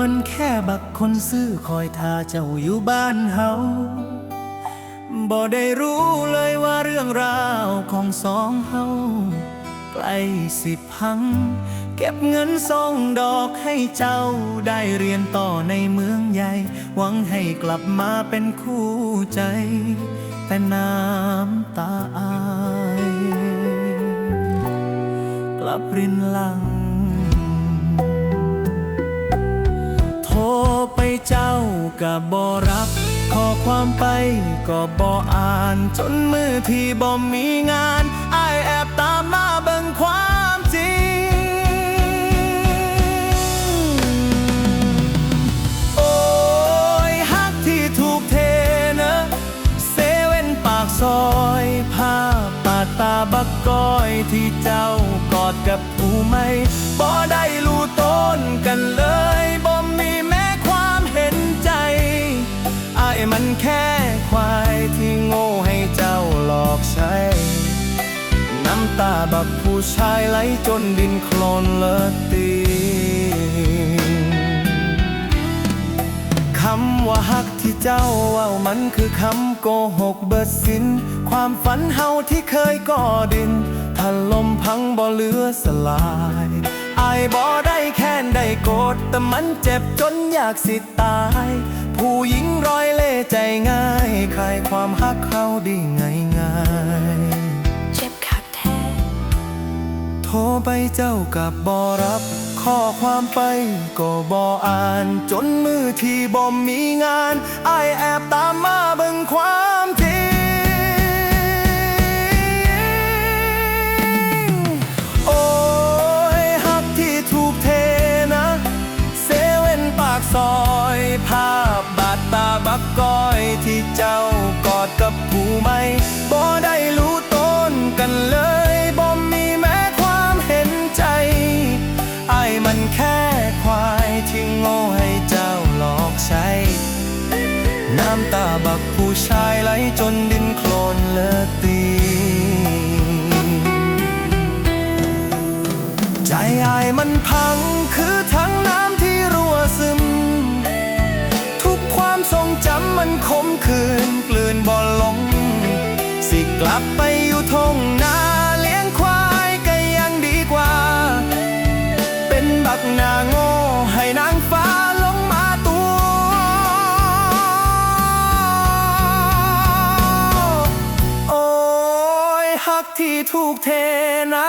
มันแค่บักคนซื้อคอยทาเจ้าอยู่บ้านเฮาบ่ได้รู้เลยว่าเรื่องราวของสองเฮาใกล้สิพัง เก็บเงินส่งดอกให้เจ้าได้เรียนต่อในเมืองใหญ่ หวังให้กลับมาเป็นคู่ใจ แต่น้ำตาอาย กลับรินลัง ก็บ่รับขอความไปก็บ่อ่าน จนมือที่บ่มีงานอายแอบตามมาเบิ่งความจริง โอ้ยฮักที่ถูกเทนะเซเว่นปากซอยภาพปาตาบักก้อยที่เจ้ากอดกับผู้ไม่บ่ได้รู้ ชายไหลจนดินโคลนเลิศตีคำว่าฮักที่เจ้าเว่ามันคือคำโกหกเบิดสิน ความฝันเฮาที่เคยก่อดินถ้าลมพังบ่เหลือสลายอายบ่ได้แค้นได้โกรธแต่มันเจ็บจนอยากสิตาย ผู้หญิงร้อยเล่ใจง่ายคลายความฮักเขาด้ง่ายง่ ไปเจ้ากับบ่รับ ข้อความไปก็บ่อ่าน จนมือที่บ่มีงานไอแอบตามมาเบิ่งความจริงโอ้ยฮักที่ถูกเทนะ เซเว่นปากซอยภาพบาดตาบักก้อยที่เจ้ากอดกับผู้ไม่ พังคือทั้งน้ำที่รั่วซึม ทุกความทรงจำมันคมคืนกลืนบ่ลลง สิกลับไปอยู่ทงนาเลี้ยงควายก็ยังดีกว่า เป็นบักนาโง่ให้นางฟ้าลงมาตัว โอ้ยฮักที่ถูกเทนะ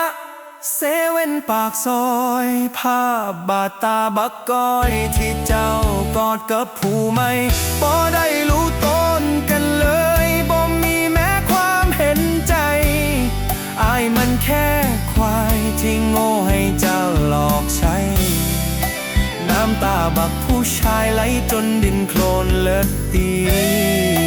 เซเว่นปากซอยภาพบาดตาบักก้อยที่เจ้ากอดกับผู้ไม่บ่ได้รู้ต้นกันเลยบ่มีแม้ความเห็นใจ อายมันแค่ควายที่โง่ให้เจ้าหลอกใช้ น้ำตาบักผู้ชายไหลจนดินโคลนเลิศตี